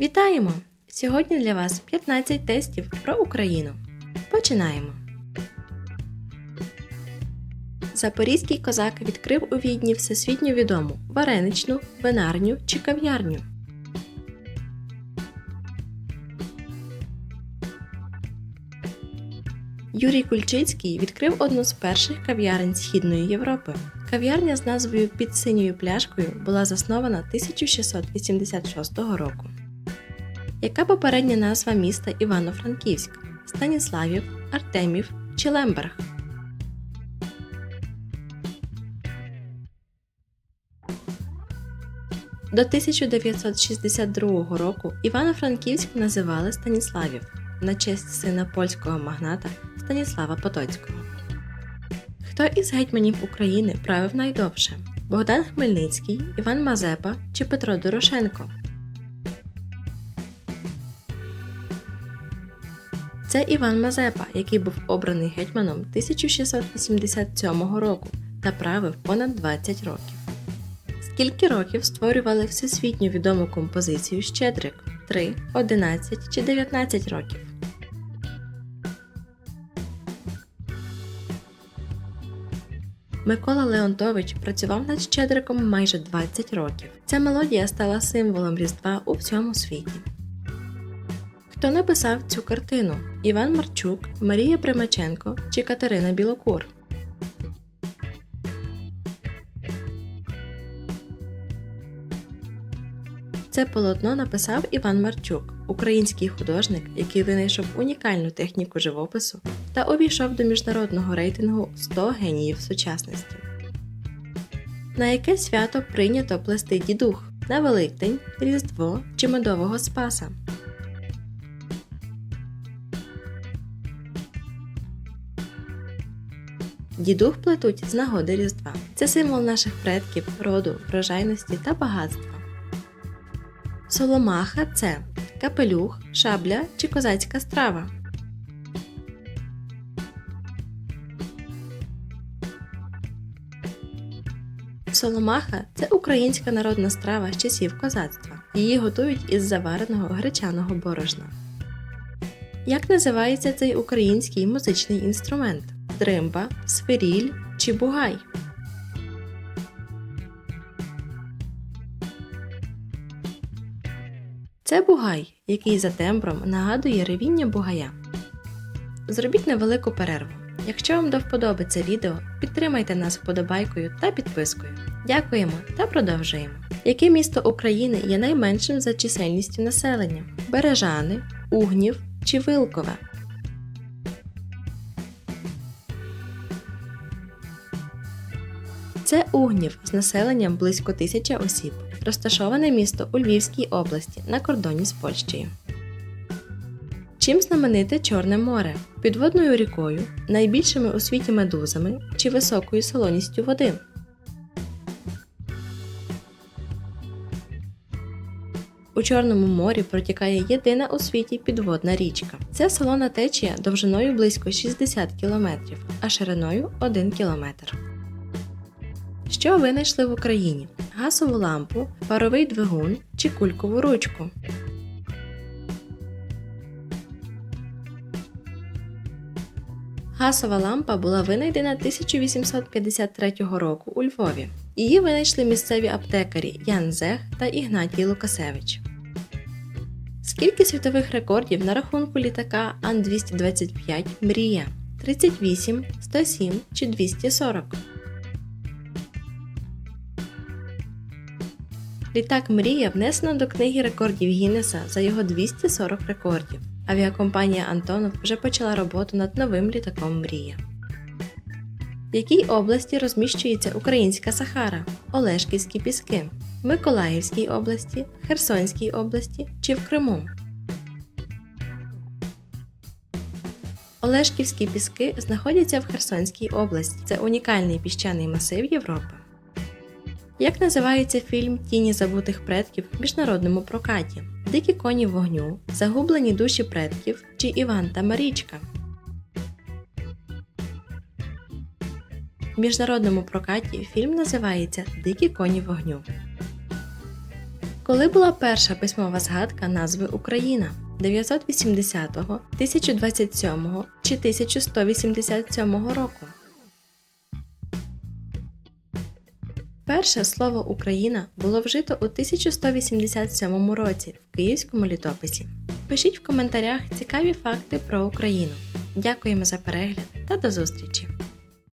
Вітаємо! Сьогодні для вас 15 тестів про Україну. Починаємо. Запорізький козак відкрив у Відні всесвітньо відому вареничну, винарню чи кав'ярню. Юрій Кульчицький відкрив одну з перших кав'ярень Східної Європи. Кав'ярня з назвою Під синьою пляшкою була заснована 1686 року. Яка попередня назва міста Івано-Франківськ? Станіславів, Артемів чи Лемберг? До 1962 року Івано-Франківськ називали Станіславів на честь сина польського магната Станіслава Потоцького. Хто із гетьманів України правив найдовше? Богдан Хмельницький, Іван Мазепа чи Петро Дорошенко? Це Іван Мазепа, який був обраний гетьманом 1687 року та правив понад 20 років. Скільки років створювали всесвітньо відому композицію Щедрик? 3, 11 чи 19 років? Микола Леонтович працював над Щедриком майже 20 років. Ця мелодія стала символом Різдва у всьому світі. Хто написав цю картину? Іван Марчук, Марія Примаченко чи Катерина Білокур? Це полотно написав Іван Марчук, український художник, який винайшов унікальну техніку живопису та увійшов до міжнародного рейтингу 100 геніїв сучасності. На яке свято прийнято плести дідух на Великдень, Різдво чи Медового Спаса? Дідух плетуть з нагоди Різдва. Це символ наших предків, роду, врожайності та багатства. Соломаха це капелюх, шабля чи козацька страва. Соломаха це українська народна страва з часів козацтва. Її готують із завареного гречаного борошна. Як називається цей український музичний інструмент? Дримба, свиріль чи бугай? Це бугай, який за тембром нагадує ревіння бугая. Зробіть невелику перерву. Якщо вам до вподоби це відео, підтримайте нас вподобайкою та підпискою. Дякуємо та продовжуємо. Яке місто України є найменшим за чисельністю населення? Бережани, Угнів чи Вилкове? Це Угнів з населенням близько тисяча осіб. Розташоване місто у Львівській області на кордоні з Польщею. Чим знамените Чорне море? Підводною рікою, найбільшими у світі медузами чи високою солоністю води? У Чорному морі протікає єдина у світі підводна річка. Це солона течія довжиною близько 60 км, а шириною 1 км. Що винайшли в Україні? Газову лампу, паровий двигун чи кулькову ручку. Газова лампа була винайдена 1853 року у Львові. Її винайшли місцеві аптекарі Ян Зех та Ігнатій Лукасевич. Скільки світових рекордів на рахунку літака Ан-225 Мрія? 38, 107 чи 240? Літак Мрія внесено до книги рекордів Гіннеса за його 240 рекордів. Авіакомпанія Антонов вже почала роботу над новим літаком Мрія. В якій області розміщується Українська Сахара, Олешківські піски, Миколаївській області, Херсонській області чи в Криму? Олешківські піски знаходяться в Херсонській області. Це унікальний піщаний масив Європи. Як називається фільм Тіні забутих предків в міжнародному прокаті? Дикі коні вогню, Загублені душі предків чи Іван та Марічка? В міжнародному прокаті фільм називається Дикі коні вогню. Коли була перша письмова згадка назви Україна? 980-го, 1027-го чи 1187 року? Перше слово Україна було вжито у 1187 році в Київському літописі. Пишіть в коментарях цікаві факти про Україну. Дякуємо за перегляд та до зустрічі!